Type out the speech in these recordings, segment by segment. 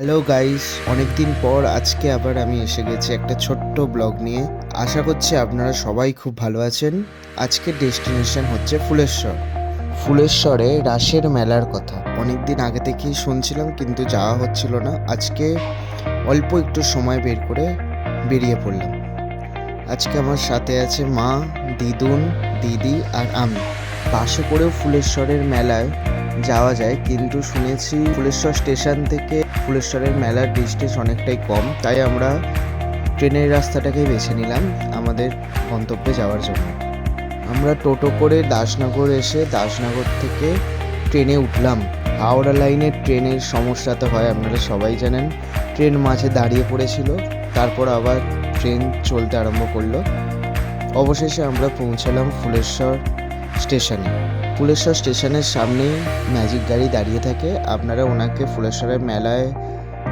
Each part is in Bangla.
হ্যালো গাইস অনেকদিন পর আজকে আবার আমি এসে গেছি একটা ছোট্ট ব্লগ নিয়ে। আশা করছি আপনারা সবাই খুব ভালো আছেন। আজকের ডেস্টিনেশন হচ্ছে ফুলেশ্বর। ফুলেশ্বরে রাসের মেলার কথা। অনেক দিন আগে থেকেই শুনছিলাম, কিন্তু যাওয়া হচ্ছিল না। আজকে অল্প একটু সময় বের করে বেরিয়ে পড়লাম। আজকে আমার সাথে আছে মা, দিদুন, দিদি আর আমি। বাসে করেও ফুলেশ্বরের মেলায় যাওয়া যায়, কিন্তু শুনেছি ফুলেশ্বর স্টেশন থেকে ফুলেশ্বরের মেলার ডিস্টেন্স অনেকটাই কম, তাই আমরা ট্রেনের রাস্তাটাকেই বেছে নিলাম আমাদের গন্তব্যে যাওয়ার জন্য। আমরা টোটো করে দাসনগর এসে দাসনগর থেকে ট্রেনে উঠলাম। হাওড়া লাইনের ট্রেনের সমস্যা তো হয়, আপনারা সবাই জানেন। ট্রেন মাঝে দাঁড়িয়ে পড়েছিল, তারপর আবার ট্রেন চলতে আরম্ভ করল। অবশেষে আমরা পৌঁছালাম ফুলেশ্বর স্টেশনে। ফুলেশ্বর স্টেশনের সামনেই ম্যাজিক গাড়ি দাঁড়িয়ে থাকে। আপনারা ওনাকে ফুলেশ্বরের মেলায়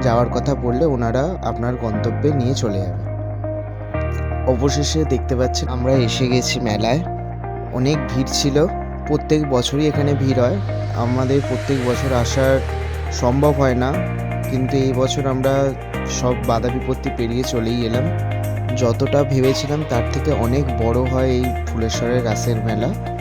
যাওয়ার কথা বললে ওনারা আপনার গন্তব্যে নিয়ে চলে যাবে। অবশেষে দেখতে পাচ্ছেন আমরা এসে গেছি মেলায়। অনেক ভিড় ছিল। প্রত্যেক বছরই এখানে ভিড় হয়। আমাদের প্রত্যেক বছর আসার সম্ভব হয় না। কিন্তু এই বছর আমরা সব বাধা বিপত্তি পেরিয়ে চলেই এলাম। যতটা ভেবেছিলাম তার থেকে অনেক বড় হয় এই ফুলেশ্বরের রাসের মেলা।